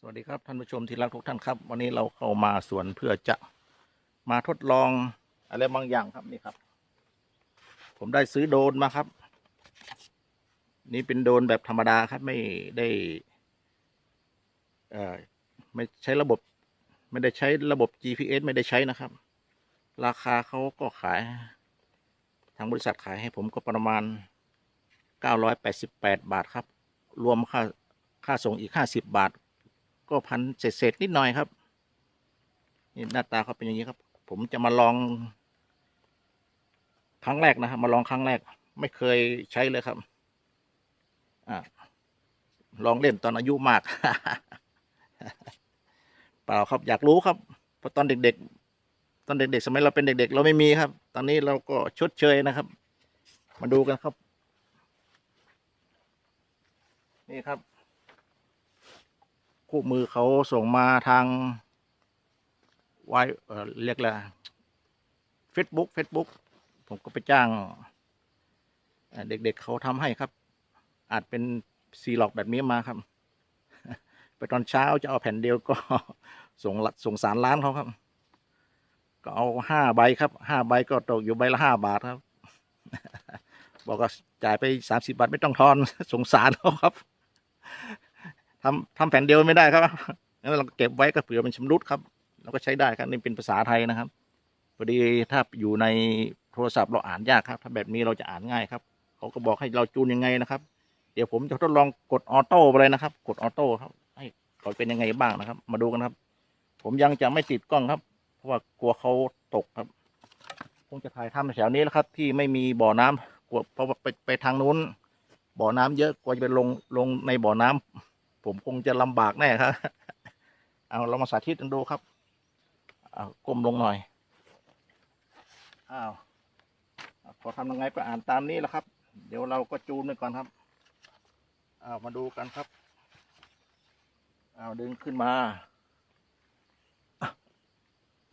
สวัสดีครับท่านผู้ชมที่รักทุกท่านครับ วันนี้เราเข้ามาสวนเพื่อจะมาทดลองอะไรบางอย่างครับนี่ครับ ผมได้ซื้อโดรนมาครับ นี่เป็นโดรนแบบธรรมดาครับไม่ได้ไม่ใช้ระบบ ไม่ได้ใช้ระบบ GPS ไม่ได้ใช้นะครับ ราคาเขาก็ขาย ทางบริษัทขายให้ผมก็ประมาณ 988 บาทครับ รวมค่าค่าส่งอีก 50 บาท ก็พันเศษๆนิดหน่อยครับ นี่หน้าตาเขาเป็นอย่างนี้ครับ ผมจะมาลอง ครั้งแรกนะครับมาลองครั้งแรก ไม่เคยใช้เลยครับอลองเล่นตอนอายุมาก เปล่าครับอยากรู้ครับเพราะตอนเด็ก ๆ ตอนเด็ก ๆ สมัยเราเป็นเด็ก ๆ เราไม่มีครับ ตอนนี้เราก็ชดเชยนะครับ มาดูกันครับ นี่ครับ คู่มือเขาส่งมาทางไวเอ่อเรียกอะไรเฟซบุ๊กเฟซบุ๊กผมก็ไปจ้างเด็กๆเขาทำให้ครับ อาจเป็นซีล็อกแบบนี้มาครับ ไปตอนเช้าจะเอาแผ่นเดียวก็ส่งส่งสารร้านเขาครับ ก็เอาห้าใบครับห้าใบก็ตกอยู่ใบละห้าบาทครับ บอกว่าจ่ายไปสามสิบาทไม่ต้องทอนสงสารเขาครับ ทำทำแผ่นเดียวไม่ได้ครับงั้นเราเก็บไว้ก็เผื่อมันชำรุดครับเราก็ใช้ได้ครับนี่เป็นภาษาไทยนะครับพอดีถ้าอยู่ในโทรศัพท์เราอ่านยากครับ ถ้าแบบนี้เราจะอ่านง่ายครับเขาก็บอกให้เราจูนยังไงนะครับ เดี๋ยวผมจะทดลองกดออโต้ไปเลยนะครับ กดออโต้ครับ ให้เขาเป็นยังไงบ้างนะครับ มาดูกันครับ ผมยังจะไม่ติดกล้องครับ เพราะว่ากลัวเขาตกครับคงจะถ่ายทำแถวนี้แล้วครับ ที่ไม่มีบ่อน้ำกลัวเพราะว่าไปไปทางนู้น บ่อน้ำเยอะกลัวจะไปลงลงในบ่อน้ำ ผมคงจะลำบากแน่ครับ เอาเรามาสาธิตกันดูครับเอาก้มลงหน่อย อ้าวพอทำยังไงก็อ่านตามนี้แหละครับ เดี๋ยวเราก็จูนไปก่อนครับเอามาดูกันครับเอาดึงขึ้นมา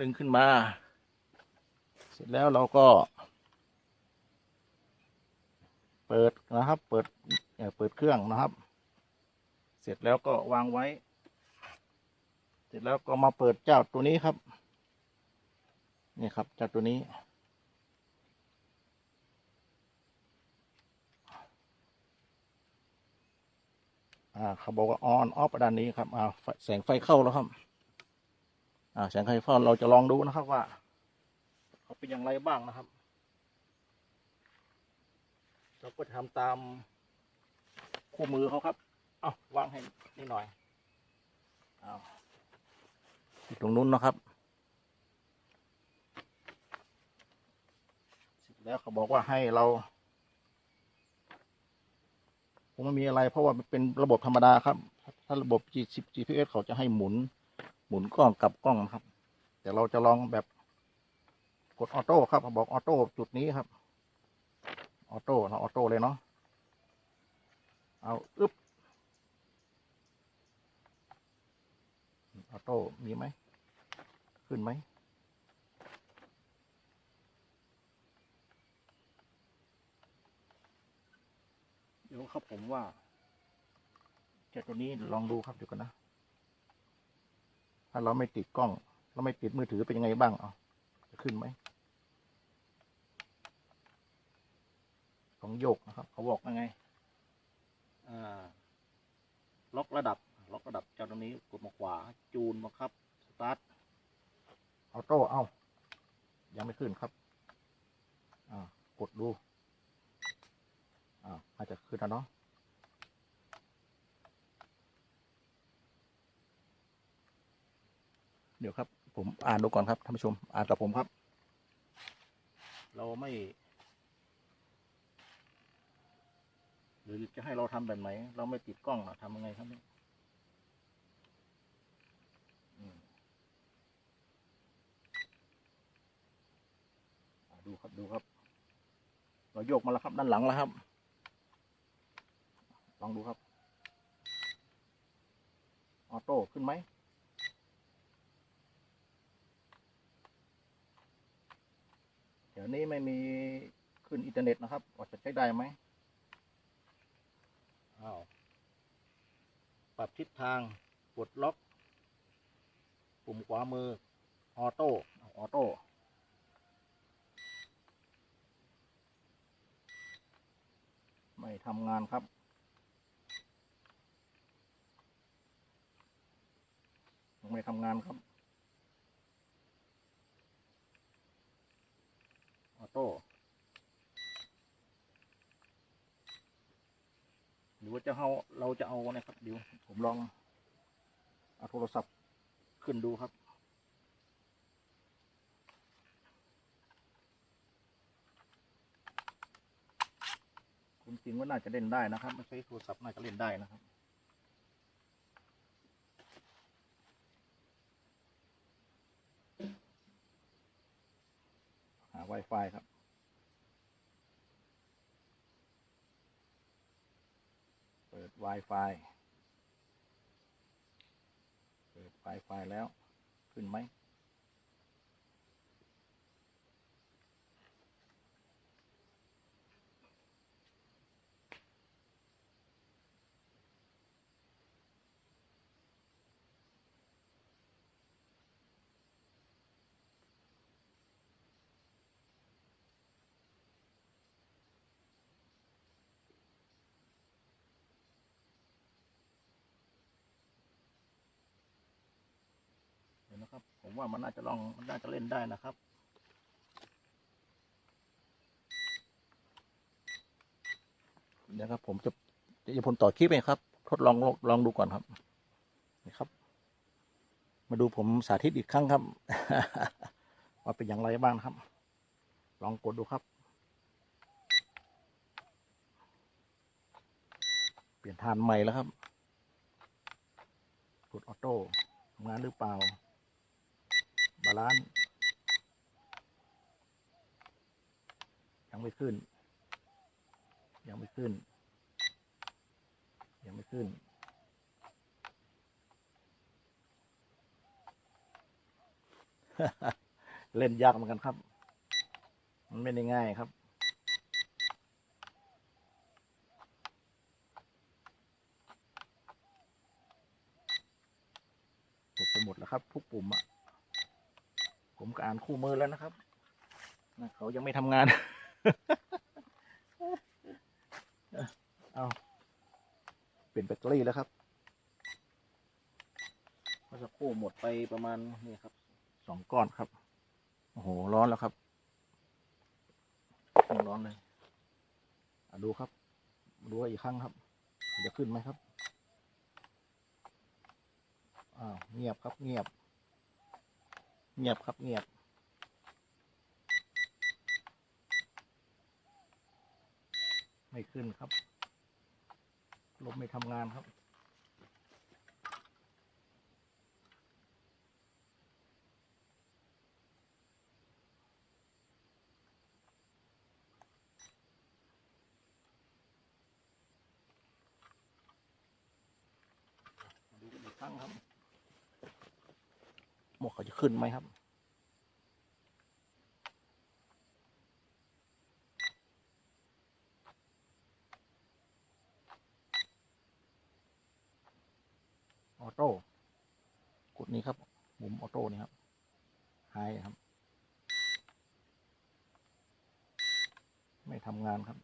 ดึงขึ้นมา เสร็จแล้วเราก็ เปิดนะครับ เปิดเปิดเครื่องนะครับ เสร็จแล้วก็วางไว้ เสร็จแล้วก็มาเปิดเจ้าตัวนี้ครับ นี่ครับเจ้าตัวนี้ อ่าเขาบอกว่าออนออฟด้านนี้ครับอ่าแสงไฟเข้าแล้วครับ อ่าแสงไฟเข้าเราจะลองดูนะครับว่าเขาเป็นอย่างไรบ้างนะครับ เราก็ทำตามคู่มือเขาครับ เอาวางให้นิดหน่อยเอาอยู่ตรงนู้นนะครับเสร็จแล้วเขาบอกว่าให้เราคงไม่มีอะไร เพราะว่ามันเป็นระบบธรรมดาครับ ถ้าระบบ G10 GPS เขาจะให้หมุน หมุนกล้องกลับกล้องนะครับ แต่เราจะลองแบบกดออโต้ครับเขาบอกออโต้จุดนี้ครับ ออโต้เราออโต้เลยเนาะ เอา อึ๊บ ออโต้มีไหม ขึ้นไหม เดี๋ยวครับผมว่าเจ้าตัวนี้ลองดูครับเดี๋ยวกันนะ ถ้าเราไม่ติดกล้อง เราไม่ติดมือถือเป็นยังไงบ้างเอาจะขึ้นไหม ของโยกนะครับ เขาบอกยังไง อ่า ล็อกระดับ ล็อกระดับเจ้าตรงนี้กดมาขวา จูนมาครับ สตาร์ทออโต้เอ้า ยังไม่ขึ้นครับ อ่ากดดู อ่าอาจจะขึ้นแล้วเนาะเดี๋ยวครับ ผมอ่านดูก่อนครับท่านผู้ชม อ่านกับผมครับ เราไม่ หรือจะให้เราทำแบบไหน เราไม่ติดกล้องอะทำยังไงครับเนี่ยอืมอะ ดูครับดูครับ เราโยกมาแล้วครับ ด้านหลังแล้วครับ ลองดูครับ ออโต้ขึ้นไหมเดี๋ยวนี้ไม่มีขึ้นอินเทอร์เน็ตนะครับว่าจะใช้ได้ไหมอ้าวปรับทิศทางกดล็อก ปุ่มขวามือ ออโต้ออโต้ ไม่ทำงานครับ ไม่ทำงานครับ ออโต้หรือว่าจะเอาเราจะเอานะครับเดี๋ยวผมลองเอาโทรศัพท์ขึ้นดูครับ จริงว่าน่าจะเล่นได้นะครับไม่ใช่โทรศัพท์น่าจะเล่นได้นะครับหา Wi-Fi ครับเปิด Wi-Fi เปิด Wi-Fi แล้วขึ้นไหม นะครับ ผมว่ามันน่าจะลองมันน่าจะเล่นได้นะครับเดี๋ยวครับ ผมจะจะผมต่อคลิปเองครับ ทดลองลองดูก่อนครับนี่ครับ มาดูผมสาธิตอีกครั้งครับว่าเป็นอย่างไรบ้างครับ ลองกดดูครับ เปลี่ยนทานใหม่แล้วครับกดออโต้ทำงานหรือเปล่า บาลาน ยังไม่ขึ้น ยังไม่ขึ้น ยังไม่ขึ้น เล่นยากเหมือนกันครับ มันไม่ได้ง่ายครับกดไปหมดแล้วครับ ทุกปุ่มอะ ก็อ่านคู่มือแล้วนะครับนะเขายังไม่ทำงาน เอาเปลี่ยนแบตเตอรี่แล้วครับเมื่อสักครู่หมดไปประมาณนี่ครับสองก้อนครับ โอ้โห ร้อนแล้วครับร้อนเลยดูครับ ดูอีกครั้งครับ จะขึ้นไหมครับ อ้าว เงียบครับ เงียบ เงียบครับเงียบ ไม่ขึ้นครับ ลมไม่ทำงานครับ มาดูกันอีกครั้งครับ หมวกเขึ้นไหมครับ ออโต้ กดนี้ครับ มุมออโต้นี่ครับไฮครับ ไม่ทำงานครับ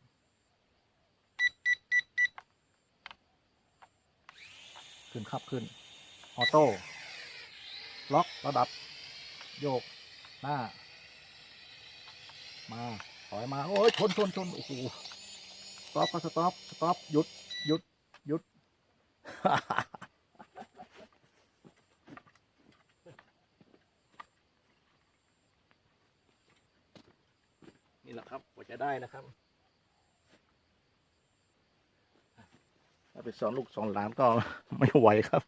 ขึ้นครับขึ้น ออโต้ ล็อกระดับ โยก หน้า มา ถอยมา โอ้ยชนชนชนโอ้โหสต็อปก็สต็อปสต็อปหยุดหยุดหยุดนี่แหละครับกว่าจะได้นะครับถ้าไปสอนลูกสอนหลานก็ไม่ไหวครับ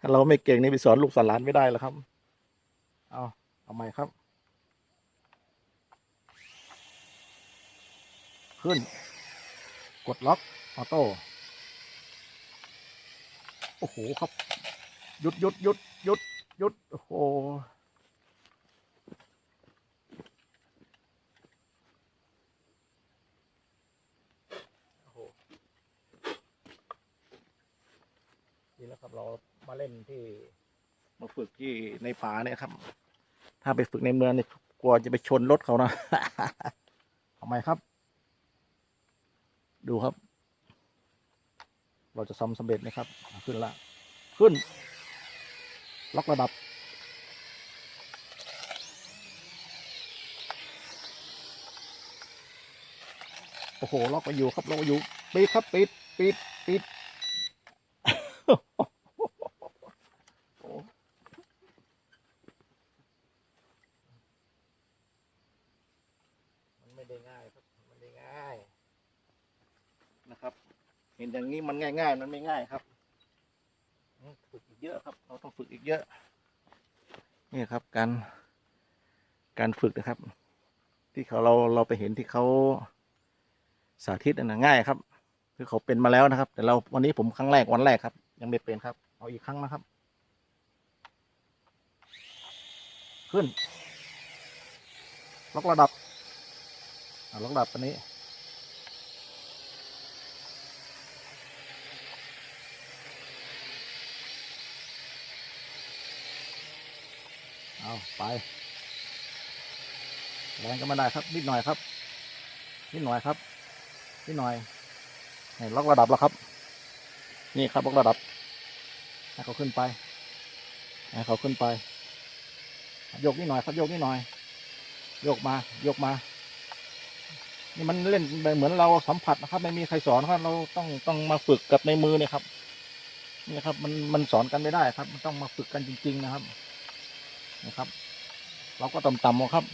ถ้าเราไม่เก่งนี่ไปสอนลูกสอนหลานไม่ได้แล้วครับ ใหม่ครับ ขึ้น กดล็อกออโต้โอ้โหครับหยุดหยุดหยุดหยุดหยุดโอ้โหโอ้โหนี่แหละครับเรามาเล่นที่มาฝึกที่ในป่าเนี่ยครับ ถ้าไปฝึกในเมืองเนี่ยกลัวจะไปชนรถเขานะทำไมครับ ดูครับ เราจะซ้ำสำเร็จไหมครับ ขึ้นละ ขึ้น ล็อกระดับ โอ้โห ล็อกไปอยู่ครับ ล็อกไปอยู่ ปิดครับ ปิด ปิด ปิด โอ้มันไม่ได้ง่ายครับ มันไม่ได้ง่าย นะครับ เห็นอย่างนี้มันง่ายมันไม่ง่ายครับฝึกอีกเยอะครับ เราต้องฝึกอีกเยอะนี่ครับการการฝึกนะครับ ที่เขาเราเราไปเห็นที่เขาสาธิตนะง่ายครับ คือเขาเป็นมาแล้วนะครับ แต่เราวันนี้ผมครั้งแรกวันแรกครับ ยังไม่เป็นครับ เอาอีกครั้งนะครับ ขึ้นล็อกระดับอ่าล็อกระดับตัวนี้ เอาไป แรงก็ไม่ได้ครับ นิดหน่อยครับ นิดหน่อยครับ นิดหน่อยนี่ล็อกระดับแล้วครับ นี่ครับล็อกระดับ ให้เขาขึ้นไป ให้เขาขึ้นไป โยกนิดหน่อยครับ โยกนิดหน่อย โยกมา โยกมานี่มันเล่นเหมือนเราสัมผัสนะครับ ไม่มีใครสอนครับ เราต้องต้องมาฝึกกับในมือเนี่ยครับ นี่ครับ มันมันสอนกันไม่ได้ครับ มันต้องมาฝึกกันจริง ๆ นะครับ นะครับ เราก็ต่ำๆครับ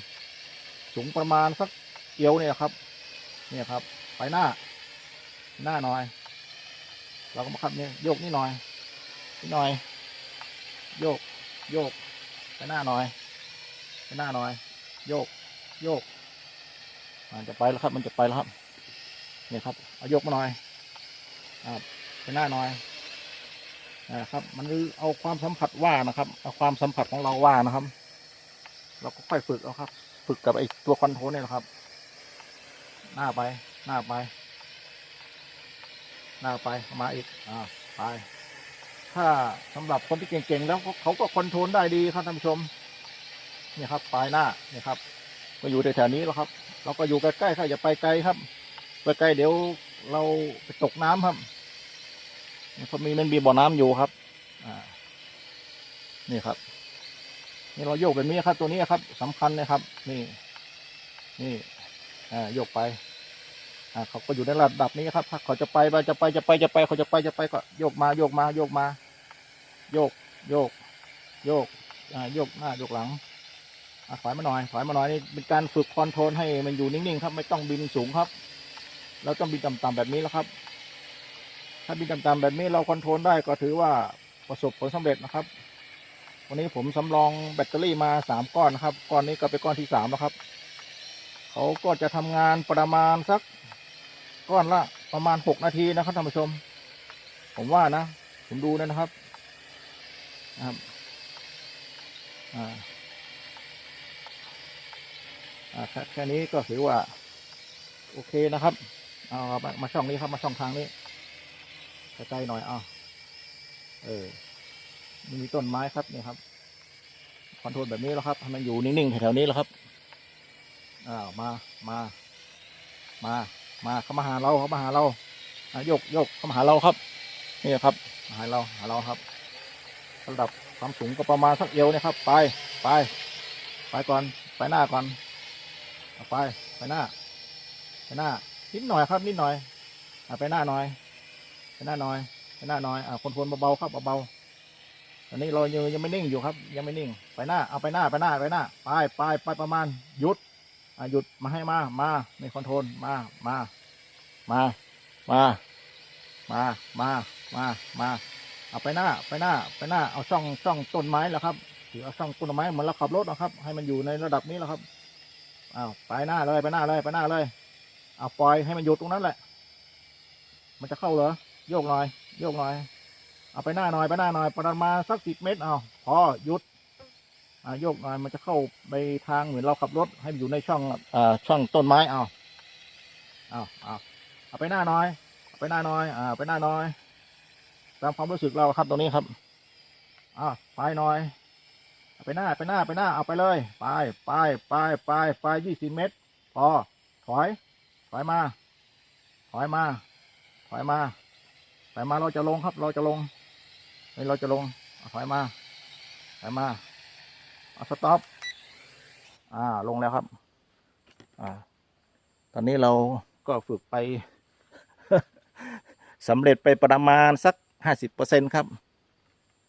สูงประมาณสักเอวเนี่ยครับ เนี่ยครับ ไปหน้า หน้าหน่อย เราก็มาครับเนี่ยโยกนิดหน่อยนิดหน่อย โยก โยก ไปหน้าหน่อย ไปหน้าหน่อย โยก โยก มันจะไปแล้วครับ มันจะไปแล้วครับ เนี่ยครับ เอาโยกมาหน่อยอ่าไปหน้าหน่อย นะครับ มันเอาความสัมผัสว่านะครับ เอาความสัมผัสของเราว่านะครับ เราก็ค่อยฝึกเอาครับ ฝึกกับไอ้ตัวคอนโทรลเนี่ยนะครับหน้าไป หน้าไป หน้าไปมาอีกอ่าไป ถ้าสำหรับคนที่เก่งๆแล้วเขาก็คอนโทรลได้ดีครับท่านผู้ชมนี่ครับปลายหน้านี่ครับ ก็อยู่แถวๆนี้แล้วครับ เราก็อยู่ใกล้ๆครับอย่าไปไกลครับไปไกลเดี๋ยวเราไปตกน้ำครับ นี่เขามีมันมีบ่อน้ำอยู่ครับ อ่า นี่ครับ นี่เราโยกแบบนี้ครับ ตัวนี้ครับสำคัญนะครับ นี่ นี่ อ่า โยกไป อ่า เขาก็อยู่ในระดับนี้ครับถ้าเขาจะไปไปจะไปจะไปจะไป เขาจะไปจะไปก็โยกมาโยกมาโยกมา โยก โยก โยก อ่า โยกหน้าโยกหลังอถอยมาหน่อยถอยมาหน่อยนี่เป็นการฝึกคอนโทรลให้มันอยู่นิ่งๆครับ ไม่ต้องบินสูงครับเราต้องบินต่ำๆแบบนี้แล้วครับ ถ้าบินต่ำๆแบบนี้เราคอนโทรลได้ก็ถือว่าประสบผลสำเร็จนะครับ วันนี้ผมสำรองแบตเตอรี่มาสามก้อนนะครับ ก้อนนี้ก็เป็นก้อนที่สามแล้วครับ เขาก็จะทำงานประมาณสักก้อนละประมาณหกนาทีนะครับท่านผู้ชม ผมว่านะ ผมดูนะครับนะครับอ่าแค่แค่นี้ก็ถือว่า โอเคนะครับ เอามามาช่องนี้ครับมาช่องทางนี้ ใกล้ๆหน่อยเอาเออมีต้นไม้ครับนี่ครับคอนโทรลแบบนี้แล้วครับให้มันอยู่นิ่งๆแถวๆนี้แล้วครับอ้าวมามามามาเข้ามาหาเราเข้ามาหาเราโยกโยกเข้ามาหาเราครับนี่ครับมาหาเราหาเราครับ ระดับความสูงก็ประมาณสักเอวนะครับ ไปไปไปก่อนไปหน้าก่อนไปไปหน้า ไปหน้านิดหน่อยครับนิดหน่อยไปหน้าหน่อย หน้าน่อยไปหน้าน่อยอะคนคนเบาๆครับเบาๆตอนนี้เรายังยังไม่นิ่งอยู่ครับ ยังไม่นิ่ง ไปหน้าเอาไปหน้าไปหน้าไปหน้าไปไปไปประมาณหยุดอะหยุดมาให้มามาในคอนโทรลมามามามามามามามาเอาไปหน้าไปหน้าไปหน้าเอาช่องช่องต้นไม้แล้วครับถือเอาช่องต้นไม้เหมือนเราขับรถนะครับ ให้มันอยู่ในระดับนี้แล้วครับอ้าวไปหน้าเลยไปหน้าเลยไปหน้าเลยเอาปล่อยให้มันหยุดตรงนั้นแหละ มันจะเข้าเหรอ โยกหน่อย โยกหน่อย เอาไปหน้าหน่อยไปหน้าหน่อย ประมาณสักสิบเมตรเอาพอหยุดอ่าโยกหน่อยมันจะเข้าไปทางเหมือนเราขับรถให้มันอยู่ในช่องอ่าช่องต้นไม้เอาเอาเอาเอาไปหน้าหน่อยเอาไปหน้าหน่อยอ่าไปหน้าหน่อยตามความรู้สึกเราครับตรงนี้ครับอ่าไปหน่อยไปหน้าไปหน้าไปหน้าเอาไปเลย ไปไปไปไปไปยี่สิบเมตรพอถอย ถอยมา ถอยมา ถอยมา ถอยมาเราจะลงครับ เราจะลงเฮ้ยเราจะลงถอยมาถอยมาเอาสต็อปอ่าลงแล้วครับ อ่า ตอนนี้เราก็ฝึกไปสำเร็จไปประมาณสักห้าสิบเปอร์เซ็นครับ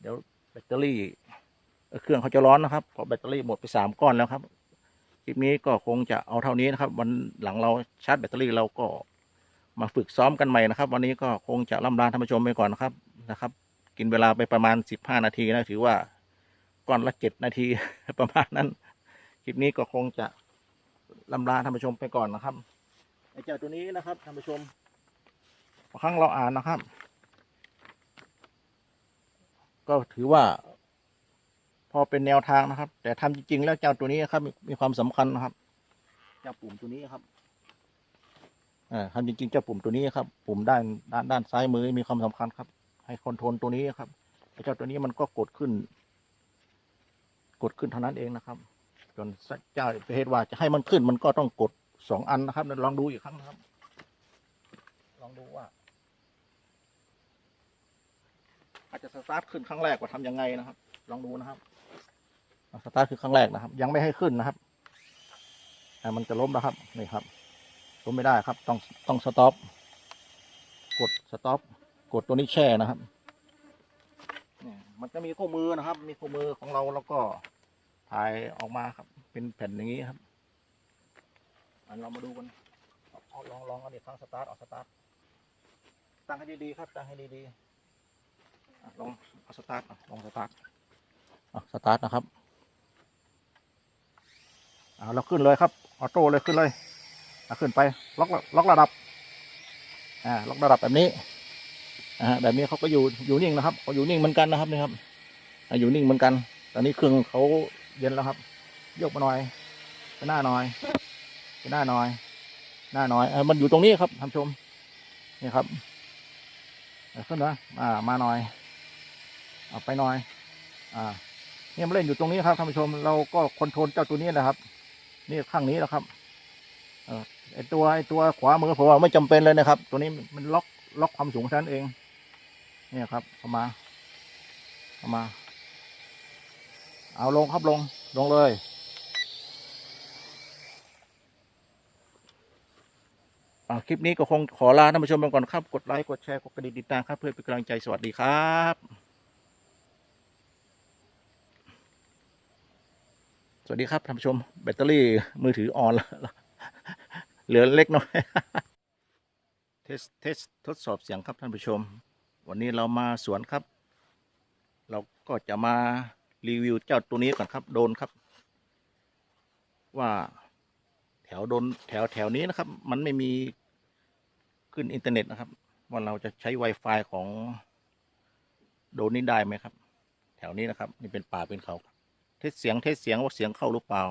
เดี๋ยวแบตเตอรี่เอ่อเครื่องเขาจะร้อนนะครับเพราะแบตเตอรี่หมดไปสามก้อนแล้วครับ คลิปนี้ก็คงจะเอาเท่านี้นะครับ วันหลังเราชาร์จแบตเตอรี่เราก็ มาฝึกซ้อมกันใหม่นะครับ วันนี้ก็คงจะล่ำลาท่านผู้ชมไปก่อนนะครับนะครับ กินเวลาไปประมาณสิบห้านาทีนะถือว่าก้อนละเจ็ดนาทีประมาณนั้นคลิปนี้ก็คงจะล่ำลาท่านผู้ชมไปก่อนนะครับไอ้เจ้าตัวนี้นะครับท่านผู้ชมบางครั้งเราอ่านนะครับ ก็ถือว่า พอเป็นแนวทางนะครับ แต่ทำจริง ๆ แล้วเจ้าตัวนี้ครับ มีมีความสำคัญนะครับ เจ้าปุ่มตัวนี้ครับ อ่าทำจริงๆเจ้าปุ่มตัวนี้ครับปุ่มด้านด้านด้านซ้ายมือมีความสำคัญครับ ให้คอนโทรลตัวนี้ครับไอ้เจ้าตัวนี้มันก็กดขึ้น กดขึ้นเท่านั้นเองนะครับ จนเจ้าประเทศว่าจะให้มันขึ้นมันก็ต้องกดสองอันนะครับลองดูอีกครั้งนะครับ ลองดูว่า อาจจะสตาร์ทขึ้นครั้งแรกว่าทำยังไงนะครับ ลองดูนะครับสตาร์ทคือครั้งแรกนะครับ ยังไม่ให้ขึ้นนะครับแต่มันจะล้มนะครับนี่ครับ ล้มไม่ได้ครับ ต้องต้องสต็อปกดสต็อปกดตัวนี้แช่นะครับเนี่ยมันจะมีคู่มือนะครับ มีคู่มือของเราแล้วก็ถ่ายออกมาครับ เป็นแผ่นอย่างนี้ครับอันเรามาดูกันเอาลองลองเอาดิครั้งสตาร์ทเอาสตาร์ทตั้งให้ดีๆครับตั้งให้ดีๆลองเอาสตาร์ทอะลองสตาร์ทอะสตาร์ทนะครับเอาเราขึ้นเลยครับออโต้เลยขึ้นเลย ขึ้นไปล็อกล็อกระดับอ่าล็อกระดับแบบนี้อ่าแบบนี้เขาก็อยู่อยู่นิ่งนะครับเขาอยู่นิ่งเหมือนกันนะครับนี่ครับอยู่นิ่งเหมือนกัน ตอนนี้เครื่องเขาเย็นแล้วครับ ยกมาหน่อยไปหน้าหน่อยไปหน้าหน่อย หน้าหน่อยเออมันอยู่ตรงนี้ครับท่านชมนี่ครับเอาขึ้นนะอ่ามาหน่อยเอาไปหน่อย อ่าเนี่ยมันเล่นอยู่ตรงนี้ครับท่านผู้ชม เราก็คอนโทรลเจ้าตัวนี้นะครับ นี่ข้างนี้แหละครับ เออ ไอตัวไอตัวขวามือผมว่าไม่จำเป็นเลยนะครับ ตัวนี้มันล็อกล็อกความสูงท่านเอง เนี่ยครับเอามาเอามา เอาลงครับลงลงเลยอ่าคลิปนี้ก็คงขอลาท่านผู้ชมไปก่อนครับ กดไลค์ กดแชร์ กดกระดิ่งติดตามครับ เพื่อเป็นกำลังใจสวัสดีครับสวัสดีครับท่านผู้ชม แบตเตอรี่มือถืออ่อนแล้ว เหลือเล็กน้อยเทสเทสทดสอบเสียงครับท่านผู้ชม วันนี้เรามาสวนครับ เราก็จะมารีวิวเจ้าตัวนี้ก่อนครับ โดนครับ ว่าแถวโดนแถวแถวนี้นะครับ มันไม่มีขึ้นอินเทอร์เน็ตนะครับ ว่าเราจะใช้ Wi-Fi ของโดนนี้ได้ไหมครับ แถวนี้นะครับ นี่เป็นป่าเป็นเขาเทสเสียงเทสเสียงว่าเสียงเข้าหรือเปล่า